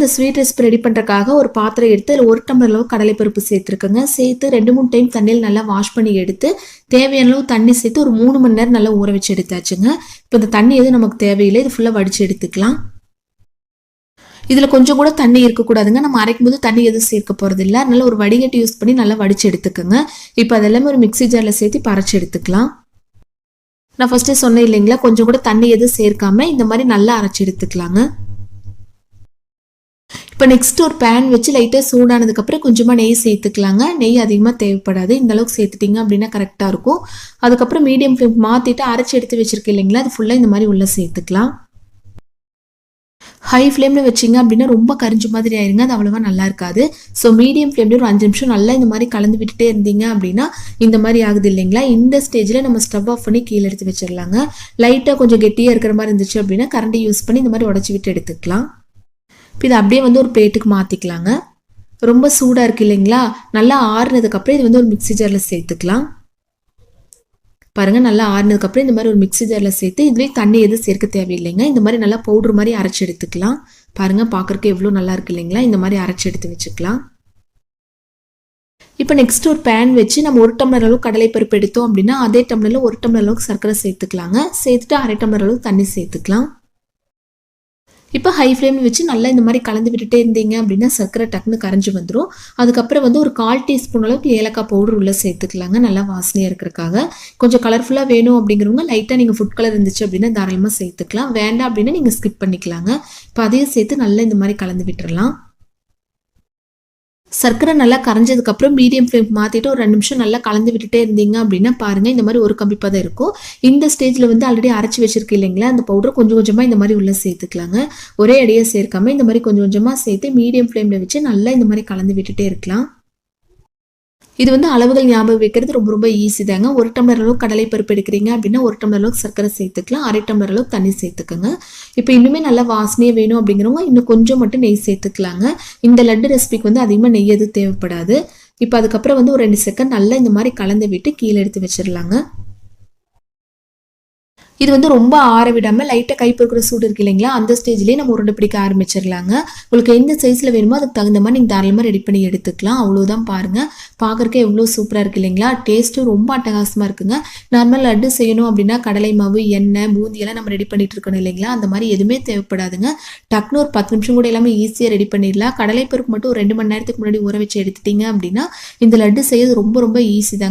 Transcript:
இந்த sweet recipe ready பண்ணுறக்காக ஒரு பாத்திரம் எடுத்து அதில் ஒரு டம்ளர் அளவு கடலைப்பருப்பு சேர்த்துருக்கோங்க. சேர்த்து ரெண்டு மூணு டைம் தண்ணியில் நல்லா வாஷ் பண்ணி எடுத்து தேவையான அளவு தண்ணி சேர்த்து ஒரு மூணு மணி நேரம் நல்லா ஊற வச்சு எடுத்தாச்சுங்க. இப்போ இந்த தண்ணி எதுவும் நமக்கு தேவையில்லை. இது ஃபுல்லாக வடித்து எடுத்துக்கலாம். இதில் கொஞ்சம் கூட தண்ணி இருக்கக்கூடாதுங்க நம்ம அரைக்கும் போது தண்ணி எதுவும் சேர்க்க போகிறது இல்லை. அதனால ஒரு வடிகட்டி யூஸ் பண்ணி நல்லா வடித்து எடுத்துக்கோங்க. இப்போ அதெல்லாமே ஒரு மிக்ஸி ஜாரில் சேர்த்து பறச்சு எடுத்துக்கலாம். நான் ஃபஸ்ட்டே சொன்னேன் இல்லைங்களா? கொஞ்சம் கூட தண்ணி எதுவும் சேர்க்காம இந்த மாதிரி நல்லா அரைச்சி எடுத்துக்கலாங்க. இப்போ நெக்ஸ்ட் ஒரு பேன் வச்சு லைட்டாக சூடானதுக்கப்புறம் கொஞ்சமாக நெய் சேர்த்துக்கலாங்க. நெய் அதிகமாக தேவைப்படாது. இந்த அளவுக்கு சேர்த்துட்டிங்க அப்படின்னா கரெக்டாக இருக்கும். அதுக்கப்புறம் மீடியம் ஃப்ளேம் மாற்றிட்டு அரைச்சி எடுத்து வச்சுருக்கேன் இல்லைங்களா? அது ஃபுல்லாக இந்த மாதிரி உள்ளே சேர்த்துக்கலாம். ஹை ஃப்ளேமில் வச்சிங்க அப்படின்னா ரொம்ப கரிஞ்ச மாதிரி ஆயிருங்க. அது அவ்வளோவா நல்லா இருக்காது. ஸோ மீடியம் ஃப்ளேம்ல ஒரு அஞ்சு நிமிஷம் நல்லா இந்த மாதிரி கலந்து விட்டுட்டே இருந்தீங்க அப்படின்னா இந்த மாதிரி ஆகுது இல்லைங்களா? இந்த ஸ்டேஜில் நம்ம ஸ்டவ் ஆஃப் பண்ணி கீழே எடுத்து வச்சிடலாங்க லைட்டாக கொஞ்சம் கெட்டியாக இருக்கிற மாதிரி இருந்துச்சு அப்படின்னா கரண்டி யூஸ் பண்ணி இந்த மாதிரி உடச்சி விட்டு எடுத்துக்கலாம். இப்போ இதை அப்படியே வந்து ஒரு பிளேட்டுக்கு மாற்றிக்கலாங்க ரொம்ப சூடாக இருக்கு இல்லைங்களா? நல்லா ஆறுனதுக்கப்புறம் இது வந்து ஒரு மிக்ஸி ஜாரில் சேர்த்துக்கலாம். பாருங்கள் நல்லா ஆறுனதுக்கப்புறம் இந்த மாதிரி ஒரு மிக்ஸி ஜாரில் சேர்த்து இதுவே தண்ணி எதுவும் சேர்க்க தேவையில்லைங்க. இந்த மாதிரி நல்லா பவுட்ரு மாதிரி அரைச்சி எடுத்துக்கலாம். பாருங்கள் பார்க்குறக்கு எவ்வளோ நல்லா இருக்கு இல்லைங்களா? இந்த மாதிரி அரைச்சி எடுத்து வச்சுக்கலாம். இப்போ நெக்ஸ்ட் ஒரு பேன் வச்சு நம்ம ஒரு டம்ளர் அளவுக்கு கடலைப்பருப்பு எடுத்தோம் அப்படின்னா அதே டம்ளரில் ஒரு டம்ளர் அளவுக்கு சர்க்கரை சேர்த்துக்கலாங்க. சேர்த்துட்டு அரை டம்ளர் அளவுக்கு தண்ணி சேர்த்துக்கலாம். இப்போ ஹை ஃப்ளேமில் வச்சு நல்லா இந்த மாதிரி கலந்து விட்டுட்டே இருந்தீங்க அப்படின்னா சர்க்கரை டக்குன்னு கரைஞ்சி வந்துடும் அதுக்கப்புறம் வந்து ஒரு கால் டீஸ்பூன் அளவுக்கு ஏலக்காய் பவுடர் உள்ளே சேர்த்துக்கலாங்க. நல்லா வாசனையாக இருக்கிறக்காக கொஞ்சம் கலர்ஃபுல்லாக வேணும் அப்படிங்கிறவங்க லைட்டாக நீங்கள் ஃபுட் கலர் இருந்துச்சு அப்படின்னா தாராளமாக சேர்த்துக்கலாம். வேண்டாம் அப்படின்னா நீங்கள் ஸ்கிப் பண்ணிக்கலாங்க. இப்போ அதையும் சேர்த்து நல்லா இந்த மாதிரி கலந்து விட்டுறலாம். சர்க்கரை நல்லா கரைஞ்சதுக்கப்புறம் மீடியம் ஃப்ளேம் மாற்றிட்டு ஒரு ரெண்டு நிமிஷம் நல்லா கலந்து விட்டுட்டே இருந்தீங்க அப்படின்னா பாருங்கள் இந்த மாதிரி ஒரு கம்பிப்பாக தான் இருக்கும். இந்த ஸ்டேஜில் வந்து ஆல்ரெடி அரைச்சி வச்சிருக்கு இல்லைங்களா? அந்த பவுடர் கொஞ்சம் கொஞ்சமாக இந்த மாதிரி உள்ளே சேர்த்துக்கலாங்க. ஒரே அடியாக சேர்க்காம இந்த மாதிரி கொஞ்சம் கொஞ்சமாக சேர்த்து மீடியம் ஃப்ளேமில் வச்சு நல்லா இந்த மாதிரி கலந்து விட்டுட்டே இருக்கலாம். இது வந்து அளவுகள் ஞாபகம் வைக்கிறது ரொம்ப ரொம்ப ஈஸி தாங்க. ஒரு டம்ளர் அளவுக்கு கடலை பருப்பு எடுக்கிறீங்க அப்படின்னா ஒரு டம்ளர் அளவுக்கு சர்க்கரை சேர்த்துக்கலாம். அரை டம்ளர் அளவுக்கு தண்ணி சேர்த்துக்கோங்க. இப்போ இன்னுமே நல்லா வாசனையே வேணும் அப்படிங்கிறவங்க இன்னும் கொஞ்சம் மட்டும் நெய் சேர்த்துக்கலாங்க. இந்த லட்டு ரெசிபிக்கு வந்து அதிகமாக நெய் எதுவும் தேவைப்படாது. இப்போ அதுக்கப்புறம் வந்து ஒரு ரெண்டு செகண்ட் நல்லா இந்த மாதிரி கலந்து விட்டு கீழே எடுத்து வச்சிடலாங்க இது வந்து ரொம்ப ஆற விடாமல் லைட்டாக கைப்பொருக்கிற சூடு இருக்கு இல்லைங்களா? அந்த ஸ்டேஜ்லேயே நம்ம உருண்டை பிடிக்க ஆரம்பிச்சிடலாங்க உங்களுக்கு எந்த சைஸில் வேணுமோ அதுக்கு தகுந்த மாதிரி நீங்கள் தாராளமாக ரெடி பண்ணி எடுத்துக்கலாம். அவ்வளோதான் பாருங்கள் பார்க்குறக்கே எவ்வளோ சூப்பராக இருக்குது இல்லைங்களா? டேஸ்ட்டும் ரொம்ப அட்டகாசமாக இருக்குங்க. நார்மல் லட்டு செய்யணும் அப்படின்னா கடலை மாவு எண்ணெய் பூந்தியெல்லாம் நம்ம ரெடி பண்ணிட்டு இருக்கணும் இல்லைங்களா? அந்த மாதிரி எதுவுமே தேவைப்படாதுங்க. டக்குனு ஒரு பத்து நிமிஷம் கூட எல்லாமே ஈஸியாக ரெடி பண்ணிடலாம். கடலை பருப்பு மட்டும் ஒரு ரெண்டு மணி நேரத்துக்கு முன்னாடி ஊற வச்சு எடுத்துட்டீங்க அப்படின்னா இந்த லட்டு செய்யறது ரொம்ப ரொம்ப ஈஸி தாங்க.